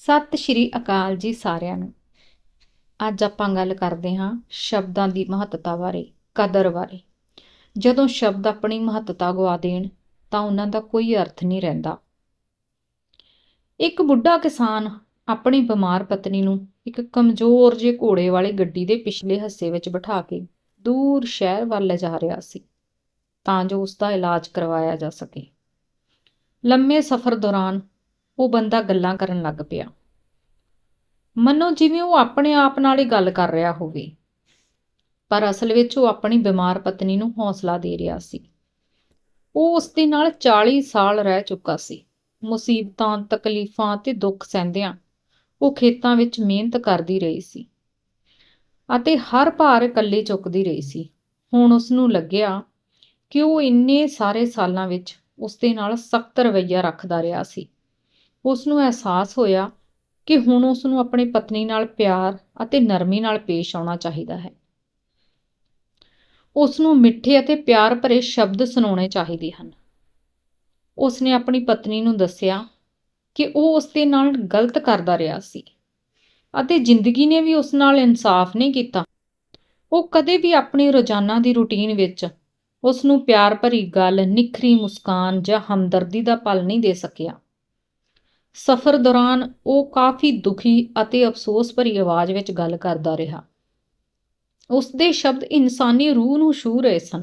ਸਤਿ ਸ਼੍ਰੀ ਅਕਾਲ ਜੀ ਸਾਰਿਆਂ ਨੂੰ। ਅੱਜ ਆਪਾਂ ਗੱਲ ਕਰਦੇ ਹਾਂ ਸ਼ਬਦਾਂ ਦੀ ਮਹੱਤਤਾ ਬਾਰੇ, ਕਦਰ ਬਾਰੇ। ਜਦੋਂ ਸ਼ਬਦ ਆਪਣੀ ਮਹੱਤਤਾ ਗਵਾ ਦੇਣ, ਤਾਂ ਉਹਨਾਂ ਦਾ ਕੋਈ ਅਰਥ ਨਹੀਂ ਰਹਿੰਦਾ। ਇੱਕ ਬੁੱਢਾ ਕਿਸਾਨ ਆਪਣੀ ਬਿਮਾਰ ਪਤਨੀ ਨੂੰ ਇੱਕ ਕਮਜ਼ੋਰ ਜਿਹੇ ਘੋੜੇ ਵਾਲੀ ਗੱਡੀ ਦੇ ਪਿਛਲੇ ਹਿੱਸੇ ਵਿੱਚ ਬਿਠਾ ਕੇ ਦੂਰ ਸ਼ਹਿਰ ਵੱਲ ਲਿਜਾ ਰਿਹਾ ਸੀ, ਤਾਂ ਜੋ ਉਸ ਦਾ ਇਲਾਜ ਕਰਵਾਇਆ ਜਾ ਸਕੇ। ਲੰਮੇ ਸਫ਼ਰ ਦੌਰਾਨ ਉਹ ਬੰਦਾ ਗੱਲਾਂ ਕਰਨ ਲੱਗ ਪਿਆ। ਮੰਨੋ ਜਿਵੇਂ ਉਹ ਆਪਣੇ ਆਪ ਨਾਲ ਹੀ ਗੱਲ ਕਰ ਰਿਹਾ ਹੋਵੇ, ਪਰ ਅਸਲ ਵਿੱਚ ਉਹ ਆਪਣੀ ਬਿਮਾਰ ਪਤਨੀ ਨੂੰ ਹੌਸਲਾ ਦੇ ਰਿਹਾ ਸੀ। ਉਹ ਉਸ ਦੇ ਨਾਲ 40 ਸਾਲ ਰਹਿ ਚੁੱਕਾ ਸੀ। ਮੁਸੀਬਤਾਂ, ਤਕਲੀਫਾਂ ਤੇ ਦੁੱਖ ਸਹਿੰਦਿਆਂ ਉਹ ਖੇਤਾਂ ਵਿੱਚ ਮਿਹਨਤ ਕਰਦੀ ਰਹੀ ਸੀ ਅਤੇ ਹਰ ਭਾਰ ਇਕੱਲੇ ਚੁੱਕਦੀ ਰਹੀ ਸੀ। ਹੁਣ ਉਸ ਨੂੰ ਲੱਗਿਆ ਕਿ ਉਹ ਇੰਨੇ ਸਾਰੇ ਸਾਲਾਂ ਵਿੱਚ ਉਸ ਦੇ ਨਾਲ ਸਖਤ ਰਵੱਈਆ ਰੱਖਦਾ ਰਿਹਾ ਸੀ। ਉਸ ਨੂੰ ਅਹਿਸਾਸ ਹੋਇਆ ਕਿ ਹੁਣ ਉਸ ਨੂੰ ਆਪਣੀ ਪਤਨੀ ਨਾਲ ਪਿਆਰ ਅਤੇ ਨਰਮੀ ਨਾਲ ਪੇਸ਼ ਆਉਣਾ ਚਾਹੀਦਾ ਹੈ। ਉਸ ਨੂੰ ਮਿੱਠੇ ਅਤੇ ਪਿਆਰ ਭਰੇ ਸ਼ਬਦ ਸੁਣਾਉਣੇ ਚਾਹੀਦੇ ਹਨ। ਉਸ ਨੇ ਆਪਣੀ ਪਤਨੀ ਨੂੰ ਦੱਸਿਆ ਕਿ ਉਹ ਉਸ ਦੇ ਨਾਲ ਗਲਤ ਕਰਦਾ ਰਿਹਾ ਸੀ ਅਤੇ ਜ਼ਿੰਦਗੀ ਨੇ ਵੀ ਉਸ ਨਾਲ ਇਨਸਾਫ ਨਹੀਂ ਕੀਤਾ। ਉਹ ਕਦੇ ਵੀ ਆਪਣੀ ਰੋਜ਼ਾਨਾ ਦੀ ਰੁਟੀਨ ਵਿੱਚ ਉਸ ਨੂੰ ਪਿਆਰ ਭਰੀ ਗੱਲ, ਨਿਖਰੀ ਮੁਸਕਾਨ ਜਾਂ ਹਮਦਰਦੀ ਦਾ ਪਲ ਨਹੀਂ ਦੇ ਸਕਿਆ। ਸਫ਼ਰ ਦੌਰਾਨ ਉਹ ਕਾਫੀ ਦੁਖੀ ਅਤੇ ਅਫਸੋਸ ਭਰੀ ਆਵਾਜ਼ ਵਿੱਚ ਗੱਲ ਕਰਦਾ ਰਿਹਾ। ਉਸ ਦੇ ਸ਼ਬਦ ਇਨਸਾਨੀ ਰੂਹ ਨੂੰ ਛੂ ਰਹੇ ਸਨ,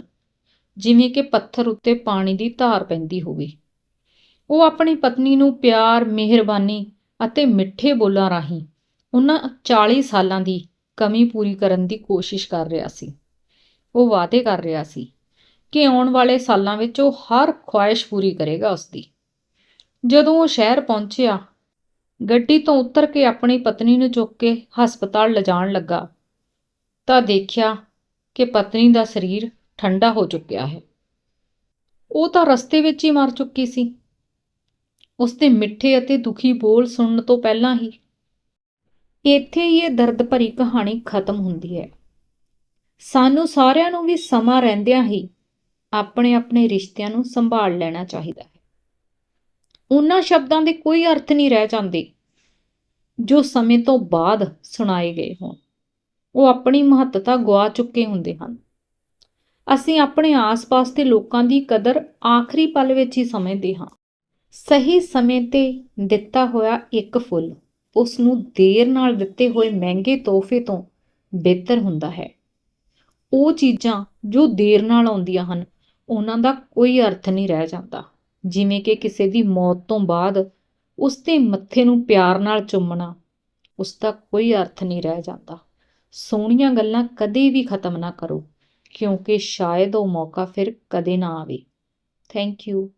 ਜਿਵੇਂ ਕਿ ਪੱਥਰ ਉੱਤੇ ਪਾਣੀ ਦੀ ਧਾਰ ਪੈਂਦੀ ਹੋਵੇ। ਉਹ ਆਪਣੀ ਪਤਨੀ ਨੂੰ ਪਿਆਰ, ਮਿਹਰਬਾਨੀ ਅਤੇ ਮਿੱਠੇ ਬੋਲਾਂ ਰਾਹੀਂ ਉਹਨਾਂ 40 ਸਾਲਾਂ ਦੀ ਕਮੀ ਪੂਰੀ ਕਰਨ ਦੀ ਕੋਸ਼ਿਸ਼ ਕਰ ਰਿਹਾ ਸੀ। ਉਹ ਵਾਅਦੇ ਕਰ ਰਿਹਾ ਸੀ ਕਿ ਆਉਣ ਵਾਲੇ ਸਾਲਾਂ ਵਿੱਚ ਉਹ ਹਰ ਖੁਆਇਸ਼ ਪੂਰੀ ਕਰੇਗਾ ਉਸ ਦੀ ਜਦੋਂ ਉਹ ਸ਼ਹਿਰ ਪਹੁੰਚਿਆ, ਗੱਡੀ ਤੋਂ ਉਤਰ ਕੇ ਆਪਣੀ ਪਤਨੀ ਨੂੰ ਚੁੱਕ ਕੇ ਹਸਪਤਾਲ ਲਿਜਾਣ ਲੱਗਾ, ਤਾਂ ਦੇਖਿਆ ਕਿ ਪਤਨੀ ਦਾ ਸਰੀਰ ਠੰਡਾ ਹੋ ਚੁੱਕਿਆ ਹੈ। ਉਹ ਤਾਂ ਰਸਤੇ ਵਿੱਚ ਹੀ ਮਰ ਚੁੱਕੀ ਸੀ। ਉਸ ਦੇ ਮਿੱਠੇ ਅਤੇ ਦੁਖੀ ਬੋਲ ਸੁਣਨ ਤੋਂ ਪਹਿਲਾਂ ਹੀ ਇੱਥੇ ਹੀ ਇਹ ਦਰਦ ਭਰੀ ਕਹਾਣੀ ਖਤਮ ਹੁੰਦੀ ਹੈ। ਸਾਨੂੰ ਸਾਰਿਆਂ ਨੂੰ ਵੀ ਸਮਾਂ ਰਹਿੰਦਿਆਂ ਹੀ ਆਪਣੇ ਆਪਣੇ ਰਿਸ਼ਤਿਆਂ ਨੂੰ ਸੰਭਾਲ ਲੈਣਾ ਚਾਹੀਦਾ ਹੈ। ਉਹਨਾਂ ਸ਼ਬਦਾਂ ਦੇ ਕੋਈ ਅਰਥ ਨਹੀਂ ਰਹਿ ਜਾਂਦੇ, ਜੋ ਸਮੇਂ ਤੋਂ ਬਾਅਦ ਸੁਣਾਏ ਗਏ ਹੋਣ। ਉਹ ਆਪਣੀ ਮਹੱਤਤਾ ਗਵਾ ਚੁੱਕੇ ਹੁੰਦੇ ਹਨ। ਅਸੀਂ ਆਪਣੇ ਆਸ-ਪਾਸ ਦੇ ਲੋਕਾਂ ਦੀ ਕਦਰ ਆਖਰੀ ਪਲ ਵਿੱਚ ਹੀ ਸਮਝਦੇ ਹਾਂ। ਸਹੀ ਸਮੇਂ ਤੇ ਦਿੱਤਾ ਹੋਇਆ ਇੱਕ ਫੁੱਲ ਉਸ ਨੂੰ ਦੇਰ ਨਾਲ ਦਿੱਤੇ ਹੋਏ ਮਹਿੰਗੇ ਤੋਹਫੇ ਤੋਂ ਬਿਹਤਰ ਹੁੰਦਾ ਹੈ। ਉਹ ਚੀਜ਼ਾਂ ਜੋ ਦੇਰ ਨਾਲ ਆਉਂਦੀਆਂ ਹਨ, ਉਹਨਾਂ ਦਾ ਕੋਈ ਅਰਥ ਨਹੀਂ ਰਹਿ ਜਾਂਦਾ। ਜਿਵੇਂ ਕਿ ਕਿਸੇ ਦੀ ਮੌਤ ਤੋਂ ਬਾਅਦ ਉਸ ਦੇ ਮੱਥੇ ਨੂੰ ਪਿਆਰ ਨਾਲ ਚੁੰਮਣਾ, ਉਸ ਦਾ ਕੋਈ ਅਰਥ ਨਹੀਂ ਰਹਿ ਜਾਂਦਾ। ਸੋਹਣੀਆਂ ਗੱਲਾਂ ਕਦੇ ਵੀ ਖਤਮ ਨਾ ਕਰੋ, ਕਿਉਂਕਿ ਸ਼ਾਇਦ ਉਹ ਮੌਕਾ ਫਿਰ ਕਦੇ ਨਾ ਆਵੇ। Thank you